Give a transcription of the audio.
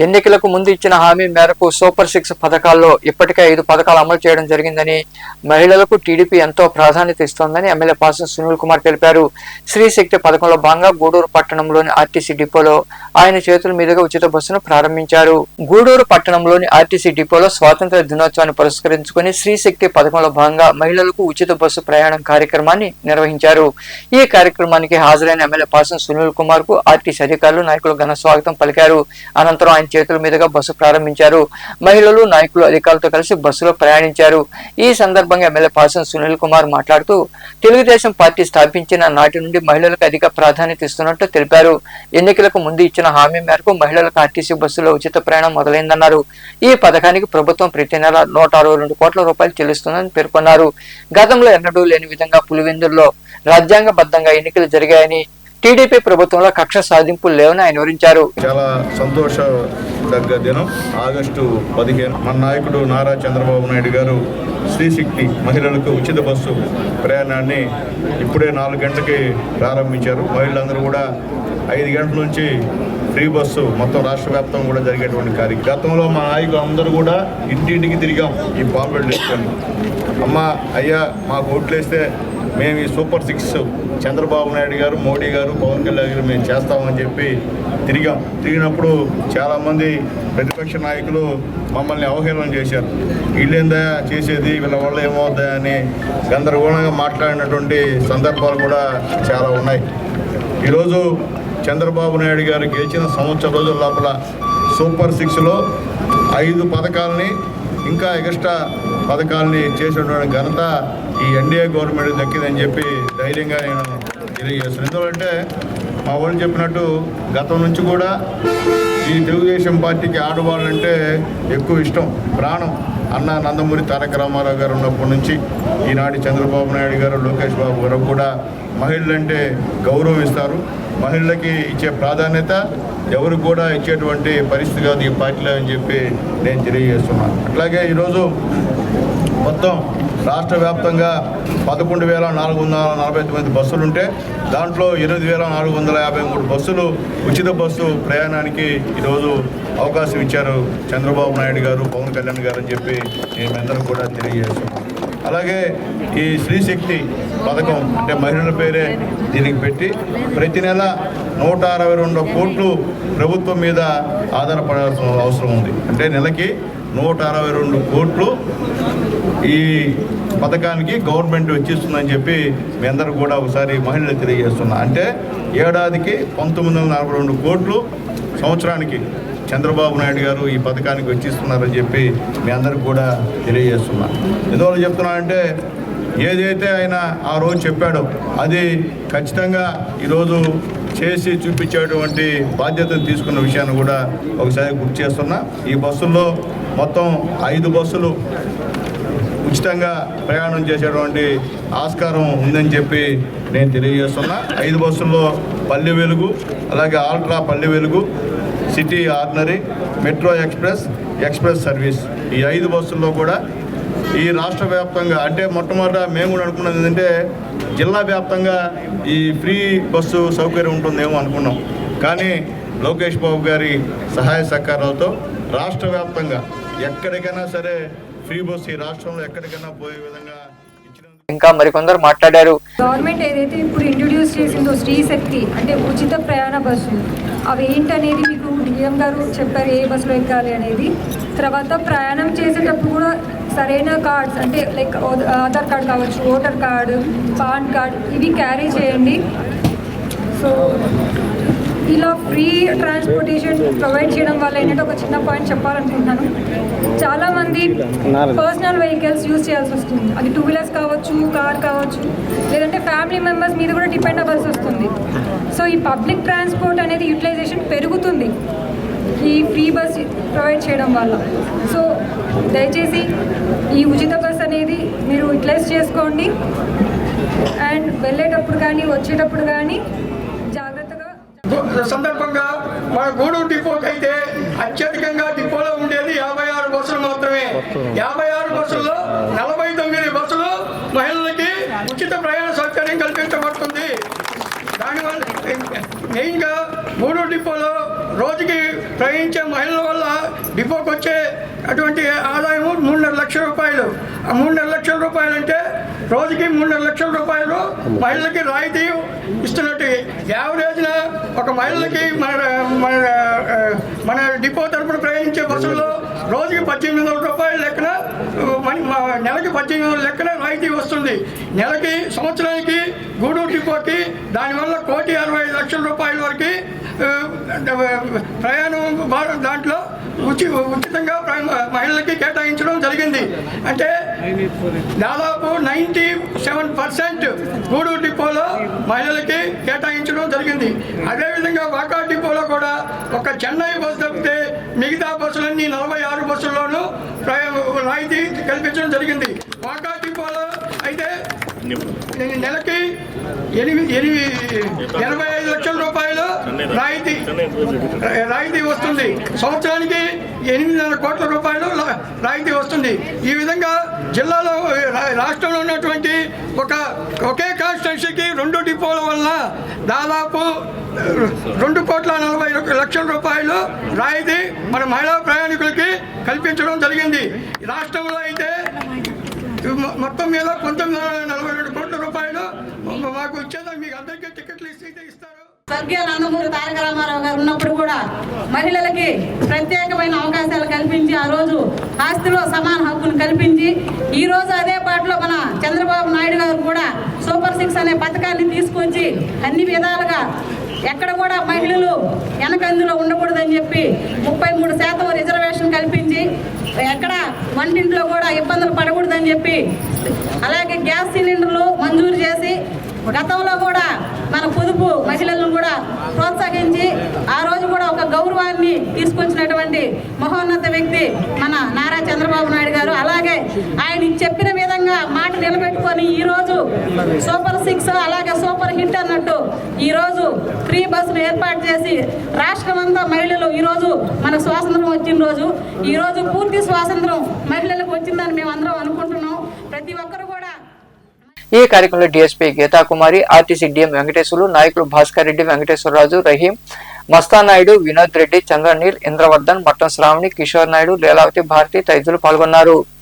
ఎన్నికలకు ముందు ఇచ్చిన హామీ మేరకు సూపర్ సిక్స్ పథకాల్లో ఇప్పటికే ఐదు పథకాలు అమలు చేయడం జరిగిందని మహిళలకు టీడీపీ ఎంతో ప్రాధాన్యత ఇస్తోందని ఎమ్మెల్యే పాసం సునీల్ కుమార్ తెలిపారు. స్త్రీ శక్తి పథకంలో భాగంగా గూడూరు పట్టణంలోని ఆర్టీసీ డిపోలో ఆయన చేతుల మీదుగా ఉచిత బస్సును ప్రారంభించారు. గూడూరు పట్టణంలోని ఆర్టీసీ డిపోలో స్వాతంత్ర దినోత్సవాన్ని పురస్కరించుకుని శ్రీశక్తి పథకంలో భాగంగా మహిళలకు ఉచిత బస్సు ప్రయాణం కార్యక్రమాన్ని నిర్వహించారు. ఈ కార్యక్రమానికి హాజరైన ఎమ్మెల్యే పాసం సునీల్ కుమార్కు ఆర్టీసీ అధికారులు నాయకులు ఘన స్వాగతం పలికారు. అనంతరం ఆయన చేతుల మీదుగా బస్సు ప్రారంభించారు. మహిళలు నాయకులు అధికారులతో కలిసి బస్సులో ప్రయాణించారు. ఈ సందర్భంగా ఎమ్మెల్యే పాసం సునీల్ కుమార్ మాట్లాడుతూ తెలుగుదేశం పార్టీ స్థాపించిన నాటి నుండి మహిళలకు అధిక ప్రాధాన్యత ఇస్తున్నట్టు తెలిపారు. ఎన్నికలకు ముందు ఇచ్చిన హామీ మేరకు మహిళలకు ఆర్టీసీ బస్సులో ఉచిత ప్రయాణం మొదలైందన్నారు. ఈ పథకానికి ప్రభుత్వం ప్రతి నెల నూట అరవై రెండు కోట్ల రూపాయలు చెల్లిస్తుందని పేర్కొన్నారు. గతంలో ఎన్నడూ లేని విధంగా పులివెందుల్లో రాజ్యాంగబద్ధంగా ఎన్నికలు జరిగాయని టీడీపీ ప్రభుత్వంలో కక్ష సాధింపులు లేవని ఆయన వివరించారు. చాలా సంతోషదగ్గ దినం. ఆగస్టు పదిహేను మన నాయకుడు నారా చంద్రబాబు నాయుడు గారు శ్రీశక్తి మహిళలకు ఉచిత బస్సు ప్రయాణాన్ని ఇప్పుడే నాలుగు గంటలకి ప్రారంభించారు. మహిళలందరూ కూడా ఐదు గంటల నుంచి ఫ్రీ బస్సు మొత్తం రాష్ట్ర వ్యాప్తంగా కూడా జరిగేటువంటి కార్యక్రమం. గతంలో మా నాయకులు అందరూ కూడా ఇంటింటికి తిరిగాం ఈ బాంబెడ్ వేసుకొని అమ్మ అయ్యా మాకు ఓట్లేస్తే మేము ఈ సూపర్ సిక్స్ చంద్రబాబు నాయుడు గారు మోడీ గారు పవన్ కళ్యాణ్ గారు మేము చేస్తామని చెప్పి తిరిగాం. తిరిగినప్పుడు చాలామంది ప్రతిపక్ష నాయకులు మమ్మల్ని అవహేళన చేశారు. వీళ్ళేందా చేసేది వీళ్ళ వల్ల ఏమవుద్దా అని గందరగోళంగా మాట్లాడినటువంటి సందర్భాలు కూడా చాలా ఉన్నాయి. ఈరోజు చంద్రబాబు నాయుడు గారు గెలిచిన సంవత్సరం రోజుల లోపల సూపర్ సిక్స్లో ఐదు పథకాలని ఇంకా ఎక్స్ట్రా పథకాలని చేసినటువంటి ఘనత ఈ ఎన్డీఏ గవర్నమెంట్ దక్కిందని చెప్పి ధైర్యంగా నేను తెలియజేస్తున్నాను. ఎందుకంటే మా వాళ్ళు చెప్పినట్టు గతం నుంచి కూడా ఈ తెలుగుదేశం పార్టీకి ఆడవాళ్ళంటే ఎక్కువ ఇష్టం ప్రాణం. అన్న నందమూరి తారక రామారావు గారు ఉన్నప్పటి నుంచి ఈనాటి చంద్రబాబు నాయుడు గారు లోకేష్ బాబు గారు కూడా మహిళలంటే గౌరవిస్తారు మహిళలకి ఇచ్చే ప్రాధాన్యత ఎవరు కూడా ఇచ్చేటువంటి పరిస్థితి కాదు ఈ పార్టీలో అని చెప్పి నేను తెలియజేస్తున్నాను. అట్లాగే ఈరోజు మొత్తం రాష్ట్ర వ్యాప్తంగా పదకొండు వేల నాలుగు వందల నలభై తొమ్మిది బస్సులు ఉంటే దాంట్లో ఎనిమిది వేల నాలుగు వందల యాభై మూడు బస్సులు ఉచిత బస్సు ప్రయాణానికి ఈరోజు అవకాశం ఇచ్చారు చంద్రబాబు నాయుడు గారు పవన్ కళ్యాణ్ గారు అని చెప్పి మేమందరం కూడా తెలియజేస్తున్నాం. అలాగే ఈ స్త్రీశక్తి పథకం అంటే మహిళల పేరే దీనికి పెట్టి ప్రతి నెల నూట అరవై రెండు కోట్లు ప్రభుత్వం మీద ఆధారపడాల్సిన అవసరం ఉంది. అంటే నెలకి నూట అరవై రెండు కోట్లు ఈ పథకానికి గవర్నమెంట్ వచ్చిస్తుందని చెప్పి మీ అందరూ కూడా ఒకసారి మహిళలు తెలియజేస్తున్నా. అంటే ఏడాదికి పంతొమ్మిది వందల నలభై రెండు కోట్లు సంవత్సరానికి చంద్రబాబు నాయుడు గారు ఈ పథకానికి వచ్చిస్తున్నారని చెప్పి మీ అందరికి కూడా తెలియజేస్తున్నా. ఎందువల్ల చెప్తున్నానంటే ఏదైతే ఆయన ఆ రోజు చెప్పాడో అది ఖచ్చితంగా ఈరోజు చేసి చూపించేటువంటి బాధ్యతను తీసుకున్న విషయాన్ని కూడా ఒకసారి గుర్తు చేస్తున్నా. ఈ బస్సుల్లో మొత్తం ఐదు బస్సులు ఉచితంగా ప్రయాణం చేసేటువంటి ఆస్కారం ఉందని చెప్పి నేను తెలియజేస్తున్నా. ఐదు బస్సుల్లో పల్లె వెలుగు అలాగే ultra Palle Velugu city ordinary metro express express service. ఈ ఐదు బస్సుల్లో కూడా ఈ రాష్ట్ర వ్యాప్తంగా అంటే మొట్టమొదట మేము కూడా అనుకున్నది ఏంటంటే జిల్లా వ్యాప్తంగా ఈ ఫ్రీ బస్సు సౌకర్యం ఉంటుందేమో అనుకున్నాం. కానీ లోకేష్ బాబు గారి సహాయ సహకారాలతో రాష్ట్ర వ్యాప్తంగా ఎక్కడికైనా సరే ఫ్రీ బస్సు ఈ రాష్ట్రంలో ఎక్కడికైనా పోయే విధంగా ఇంకా మరికొందరు మాట్లాడారు. గవర్నమెంట్ ఏదైతే ఇప్పుడు ఇంట్రొడ్యూస్ చేసిందో స్త్రీ శక్తి అంటే ఉచిత ప్రయాణ బస్సు అవి ఏంటనేది మీకు డిఎం గారు చెప్పారు ఏ బస్సులో ఎక్కాలి అనేది. తర్వాత ప్రయాణం చేసేటప్పుడు కూడా సరైన కార్డ్స్ అంటే లైక్ ఆధార్ కార్డ్ కావచ్చు ఓటర్ కార్డు పాన్ కార్డ్ ఇవి క్యారీ చేయండి. సో ఇలా ఫ్రీ ట్రాన్స్పోర్టేషన్ ప్రొవైడ్ చేయడం వల్ల ఏంటంటే ఒక చిన్న పాయింట్ చెప్పాలనుకుంటున్నాను. చాలామంది పర్సనల్ వెహికల్స్ యూజ్ చేయాల్సి వస్తుంది. అది టూ వీలర్స్ కావచ్చు కార్ కావచ్చు లేదంటే ఫ్యామిలీ మెంబర్స్ మీద కూడా డిపెండ్ అవ్వాల్సి వస్తుంది. సో ఈ పబ్లిక్ ట్రాన్స్పోర్ట్ అనేది యూటిలైజేషన్ పెరుగుతుంది ఈ ఫ్రీ బస్ ప్రొవైడ్ చేయడం వల్ల. సో దయచేసి ఈ ఉచిత బస్ అనేది మీరు యూటిలైజ్ చేసుకోండి. అండ్ వెళ్ళేటప్పుడు కానీ వచ్చేటప్పుడు కానీ సందర్భంగా మన గూడూరు డిపోకి అయితే అత్యధికంగా డిపోలో ఉండేది యాభై ఆరు బస్సులు మాత్రమే. యాభై ఆరు బస్సుల్లో నలభై తొమ్మిది బస్సులు మహిళలకి ఉచిత ప్రయాణ సౌకర్యం కల్పించబడుతుంది. దానివల్ల మెయిన్గా గూడూరు డిపోలో రోజుకి ప్రయాణించే మహిళల వల్ల డిపోకి వచ్చే అటువంటి ఆదాయం మూడున్నర లక్షల రూపాయలు. ఆ మూడున్నర లక్షల రూపాయలు అంటే రోజుకి మూడున్నర లక్షల రూపాయలు మహిళలకి రాయితీ ఇస్తున్నట్టు యావరేజ్న ఒక మహిళలకి మన మన మన డిపో తరపున ప్రయాణించే బస్సుల్లో రోజుకి పద్దెనిమిది వందల రూపాయల లెక్కన నెలకి పద్దెనిమిది వందల లెక్కన రాయితీ వస్తుంది. నెలకి సంవత్సరానికి గూడూరు డిపోకి దానివల్ల కోటి అరవై లక్షల రూపాయల వరకు ప్రయాణం దాంట్లో ఉచి ఉచితంగా మహిళలకి కేటాయించడం జరిగింది. అంటే దాదాపు నైంటీ సెవెన్ పర్సెంట్ గూడూరు డిపోలో మహిళలకి కేటాయించడం జరిగింది. అదేవిధంగా వాకా డిపోలో కూడా ఒక చెన్నై బస్సు తప్పితే మిగతా బస్సులన్నీ నలభై ఆరు బస్సుల్లోనూ ప్రయా- రాయితీ కల్పించడం జరిగింది. వాకా డిపోలో అయితే నెలకి ఎనభై ఐదు లక్షల రూపాయలు రాయితీ రాయితీ వస్తుంది. సంవత్సరానికి ఎనిమిదిన్నర కోట్ల రూపాయలు రాయితీ వస్తుంది. ఈ విధంగా జిల్లాలో రా- రాష్ట్రంలో ఉన్నటువంటి ఒక ఒకే కాన్స్టిట్యున్సీకి రెండు డిపోల వల్ల దాదాపు రెండు కోట్ల నలభై ఒక లక్షల రూపాయలు రాయితీ మన మహిళా ప్రయాణికులకి కల్పించడం జరిగింది. రాష్ట్రంలో అయితే మొత్తం మీద పంతొమ్మిది వందల నలభై రెండు కోట్ల రూపాయలు మాకు ఇచ్చేదా మీకు అందరికీ టికెట్లు ఇస్తే ఇస్తారు స్వర్గీయ నందమూరి తారక రామారావు గారు ఉన్నప్పుడు కూడా మహిళలకి ప్రత్యేకమైన అవకాశాలు కల్పించి ఆ రోజు ఆస్తిలో సమాన హక్కును కల్పించి ఈ రోజు అదే పాటలో మన చంద్రబాబు నాయుడు గారు కూడా సూపర్ సిక్స్ అనే పథకాన్ని తీసుకొచ్చి అన్ని విధాలుగా ఎక్కడ కూడా మహిళలు వెనకందులో ఉండకూడదని చెప్పి ముప్పై మూడు శాతం రిజర్వేషన్ కల్పించి ఎక్కడ వంటింట్లో కూడా ఇబ్బందులు పడకూడదని చెప్పి అలాగే గ్యాస్ సిలిండర్లు మంజూరు చేసి గతంలో కూడా మన పొదుపు మహిళలను కూడా ప్రోత్సహించి ఆ రోజు కూడా ఒక గౌరవాన్ని తీసుకొచ్చినటువంటి మహోన్నత వ్యక్తి మన నారా చంద్రబాబు నాయుడు గారు. అలాగే ఆయన చెప్పిన విధంగా మాట నిలబెట్టుకొని ఈరోజు సూపర్ సిక్స్ అలాగే సూపర్ హిట్ అన్నట్టు ఈరోజు ఫ్రీ బస్సులు ఏర్పాటు చేసి రాష్ట్రం అంతా మహిళలు ఈరోజు మనకు స్వాతంత్రం వచ్చిన రోజు. ఈరోజు పూర్తి స్వాతంత్రం మహిళలకు వచ్చిందని మేము అందరం అనుకుంటున్నాం. ఈ కార్యక్రమంలో DSP Geethakumari RTC DM Venkateswarlu నాయకులు భాస్కర్ రెడ్డి వెంకటేశ్వరరాజు రహీం మస్తానాయుడు వినోద్ రెడ్డి చంద్రనీల్ ఇంద్రవర్ధన్ మట్టం శ్రావణి కిషోర్ నాయుడు లీలావతి భారతి తదితరులు పాల్గొన్నారు.